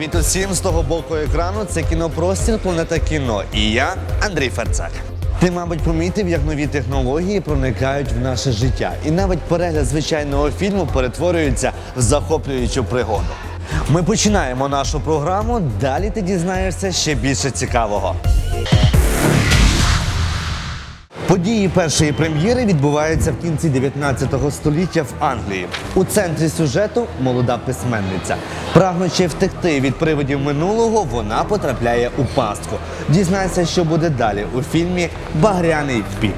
Привіт усім з того боку екрану. Це кінопростір Планета кіно. І я Андрій Ферцак. Ти, мабуть, помітив, як нові технології проникають в наше життя. І навіть перегляд звичайного фільму перетворюється в захоплюючу пригоду. Ми починаємо нашу програму. Далі ти дізнаєшся ще більше цікавого. Події першої прем'єри відбуваються в кінці 19 століття в Англії. У центрі сюжету молода письменниця. Прагнучи втекти від привидів минулого, вона потрапляє у пастку. Дізнайся, що буде далі у фільмі Багряний пік.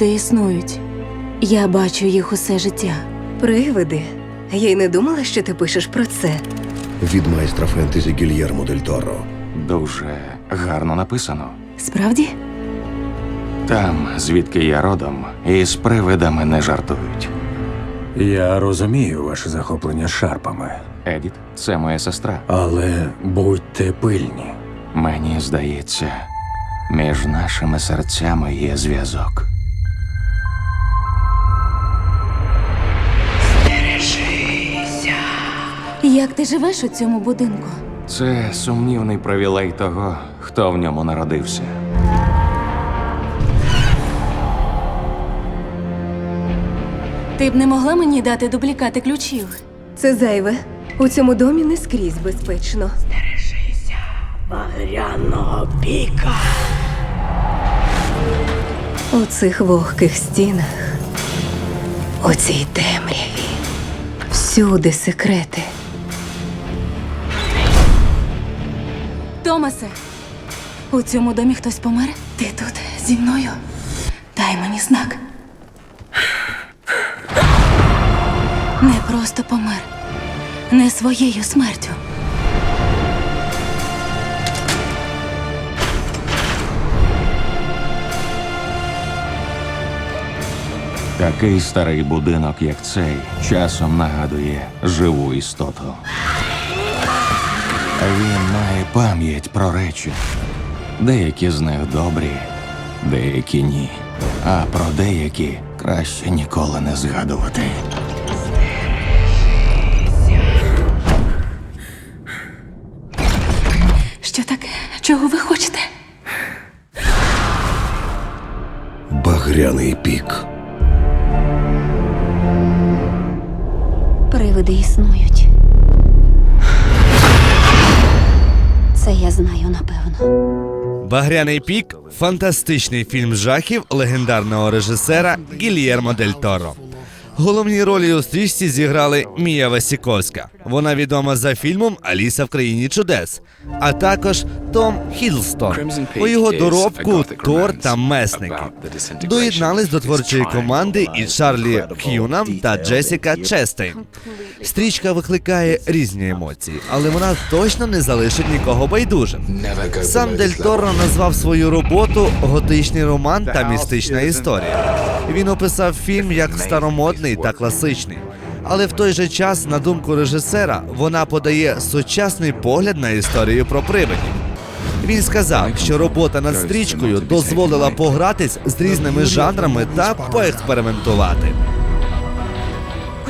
Привиди існують. Я бачу їх усе життя. Привиди. Я й не думала, що ти пишеш про це. від майстра фентезі Гільєрмо Дель Торо. Дуже гарно написано. Справді? Там, звідки я родом, із привидами не жартують. Я розумію ваше захоплення шарпами, Едіт, це моя сестра. але будьте пильні. Мені здається, між нашими серцями є зв'язок. Як ти живеш у цьому будинку? Це сумнівний привілей того, хто в ньому народився. Ти б не могла мені дати дублікати ключів? Це зайве. У цьому домі не скрізь безпечно. Стережися багряного піка. У цих вогких стінах, у цій темряві, всюди секрети. Томасе, у цьому домі хтось помер? Ти тут зі мною? Дай мені знак. Не просто помер. Не своєю смертю. Такий старий будинок, як цей, часом нагадує живу істоту. Він має пам'ять про речі. Деякі з них добрі, деякі ні. А про деякі краще ніколи не згадувати. Що таке? Чого ви хочете? Багряний пік. Привиди існують. Знаю напевно. Багряний пік фантастичний фільм жахів легендарного режисера Гільєрмо Дель Торо. Головні ролі у стрічці зіграли Мія Васіковська. Вона відома за фільмом Аліса в країні чудес, а також Том Хідлстон. У його доробку Тор та месники. Доєднались до творчої команди і Чарлі Х'юнам та Джесіка Честейн. Стрічка викликає різні емоції, але вона точно не залишить нікого байдужим. Сам Дель Торо назвав свою роботу готичний роман та містична історія. Він описав фільм як старомодний та класичний. Але в той же час, на думку режисера, вона подає сучасний погляд на історію про привидів. Він сказав, що робота над стрічкою дозволила погратись з різними жанрами та поекспериментувати.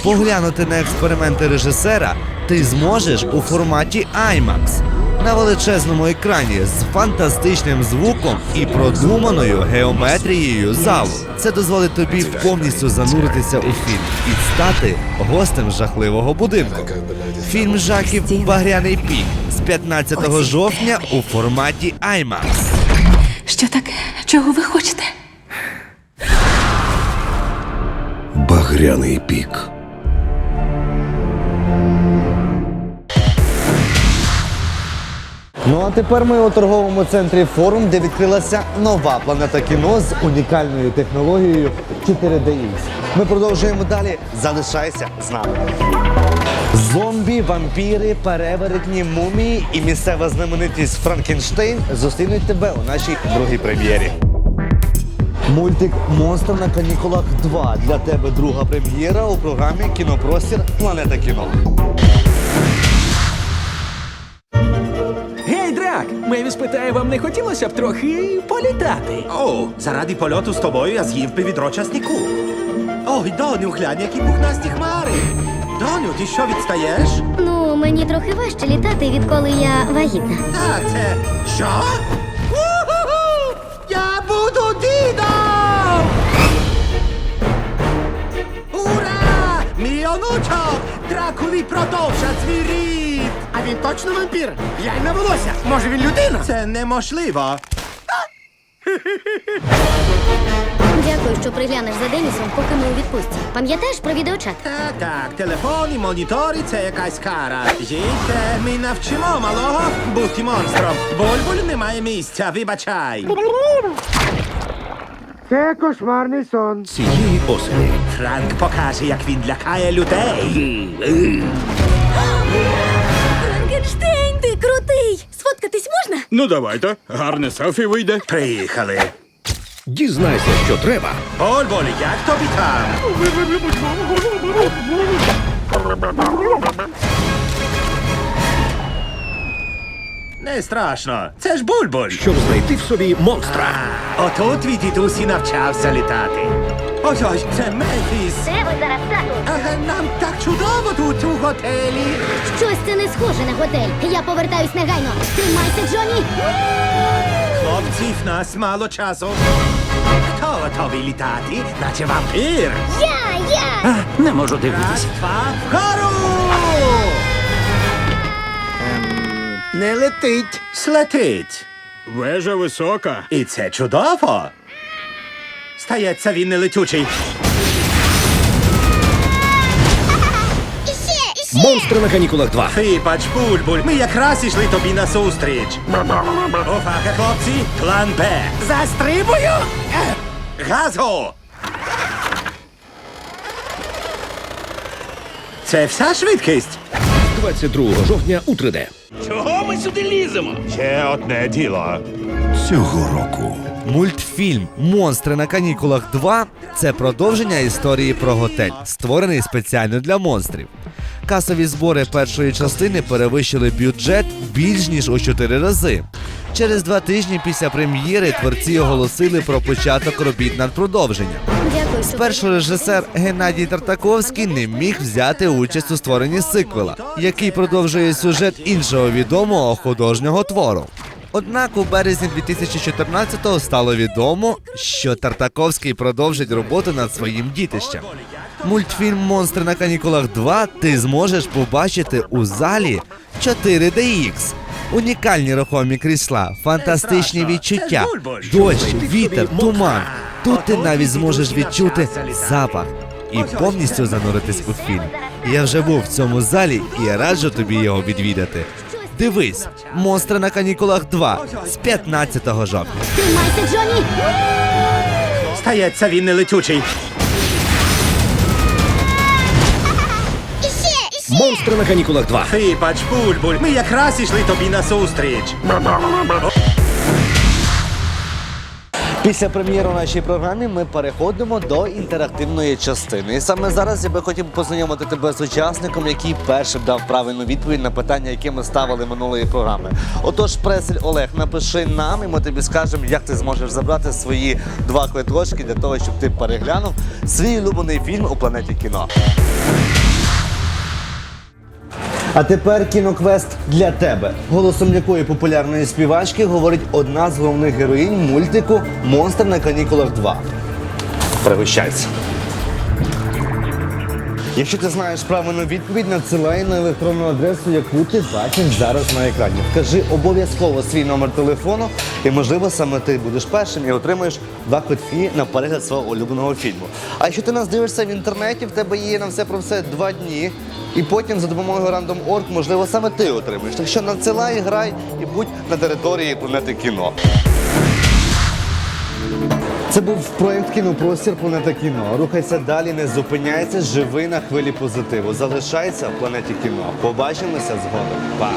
Поглянути на експерименти режисера ти зможеш у форматі IMAX на величезному екрані з фантастичним звуком і продуманою геометрією залу. Це дозволить тобі повністю зануритися у фільм і стати гостем жахливого будинку. Фільм жахів Багряний пік з 15 жовтня у форматі IMAX. Що таке? Чого ви хочете? Багряний пік. Ну а тепер ми у торговому центрі форум, де відкрилася нова планета кіно з унікальною технологією 4DX. Ми продовжуємо далі. Залишайся з нами. Зомбі, вампіри, перевертні, мумії і місцева знаменитість Франкенштейн зустрінуть тебе у нашій другій прем'єрі. Мультик Монстр на канікулах 2 для тебе друга прем'єра у програмі Кінопростір Планета кіно. Драк! Меві спитає, вам не хотілося б трохи політати? О, заради польоту з тобою я з'їв би відро часнику. Ой, доню, глянь, які пухнасті хмари. Доню, ти що відстаєш? Ну, мені трохи важче літати, відколи я вагітна. Так, це. Що? У-ху-ху! Я буду дідом! Ура! Мій онучок! Дракулі продовжать свій рід! А він точно вампір? Глянь на волосся. Може він людина? Це неможливо. Дякую, що приглянеш за Денісом, поки ми у відпустці. Пам'ятаєш про відеочат? Так, так, телефони, монітори це якась кара. Жійте, ми навчимо малого бути монстром. Бульбуль немає місця, вибачай. Це кошмарний сон. Цієї осені Франк покаже, як він лякає людей. Франкенштейн, ти крутий! Сфоткатись можна? Ну давайте, гарне селфі вийде. Приїхали. дізнайся, що треба. Бульбуль, як тобі там? Не страшно, це ж бульбуль. Щоб знайти в собі монстра. Отут від дідусі навчався літати. Ось ось, це Мефіс. Де ви зараз, тату? Ага, нам так чудово тут у готелі. Щось це не схоже на готель. Я повертаюсь негайно. Тримайся, Джоні! Хлопці, в нас мало часу. Хто готовий літати, наче вампір? Я, я! Не можу Раз, дивитися. два, вгору! Не летить. Слетить. Вежа висока. І це чудово. Стається він не летючий. Іще, іще! Монстри на канікулах 2. Вибач, бульбуль, ми якраз ішли тобі на зустріч. Увага, хлопці, план Б. Застрибую. Газу! Це вся швидкість. 22 жовтня у 3D. Ще одне діло. Цього року. Мультфільм Монстри на канікулах 2 це продовження історії про готель, створений спеціально для монстрів. Касові збори першої частини перевищили бюджет більш ніж у 4 рази. Через два тижні після прем'єри творці оголосили про початок робіт над продовженням. Спершу режисер Геннадій Тартаковський не міг взяти участь у створенні сиквела, який продовжує сюжет іншого відомого художнього твору. Однак у березні 2014-го стало відомо, що Тартаковський продовжить роботу над своїм дітищем. Мультфільм Монстри на канікулах 2 ти зможеш побачити у залі 4DX. Унікальні рухомі крісла, фантастичні відчуття, дощ, вітер, туман. Тут ти навіть зможеш відчути запах і повністю зануритись у фільм. Я вже був в цьому залі і раджу тобі його відвідати. Дивись, монстри на канікулах 2 з 15 жовтня. Тримайся, Джоні! Стається він не летючий. Монстри на канікулах 2. Вибач, бульбуль, ми якраз ішли тобі на зустріч. Після прем'єри у нашій програмі ми переходимо до інтерактивної частини. І саме зараз я би хотів познайомити тебе з учасником, який першим дав правильну відповідь на питання, які ми ставили минулої програми. Отож, пресель Олег, напиши нам, і ми тобі скажемо, як ти зможеш забрати свої два квиточки для того, щоб ти переглянув свій улюблений фільм у планеті кіно. А тепер кіноквест для тебе, голосом якої популярної співачки говорить одна з головних героїнь мультику Монстр на канікулах 2. Пригощайся. Якщо ти знаєш правильну відповідь, надсилай на електронну адресу, яку ти бачиш зараз на екрані. Вкажи обов'язково свій номер телефону, і можливо саме ти будеш першим і отримаєш два квитки на перегляд свого улюбленого фільму. А якщо ти нас дивишся в інтернеті, в тебе є на все про все два дні. І потім за допомогою Random.org, можливо, саме ти отримаєш. Так що надсилай, грай і будь на території планети кіно. Це був проєкт кінопростір Планета кіно. Рухайся далі, не зупиняйся, живи на хвилі позитиву. Залишайся в планеті кіно. Побачимося згодом. Па!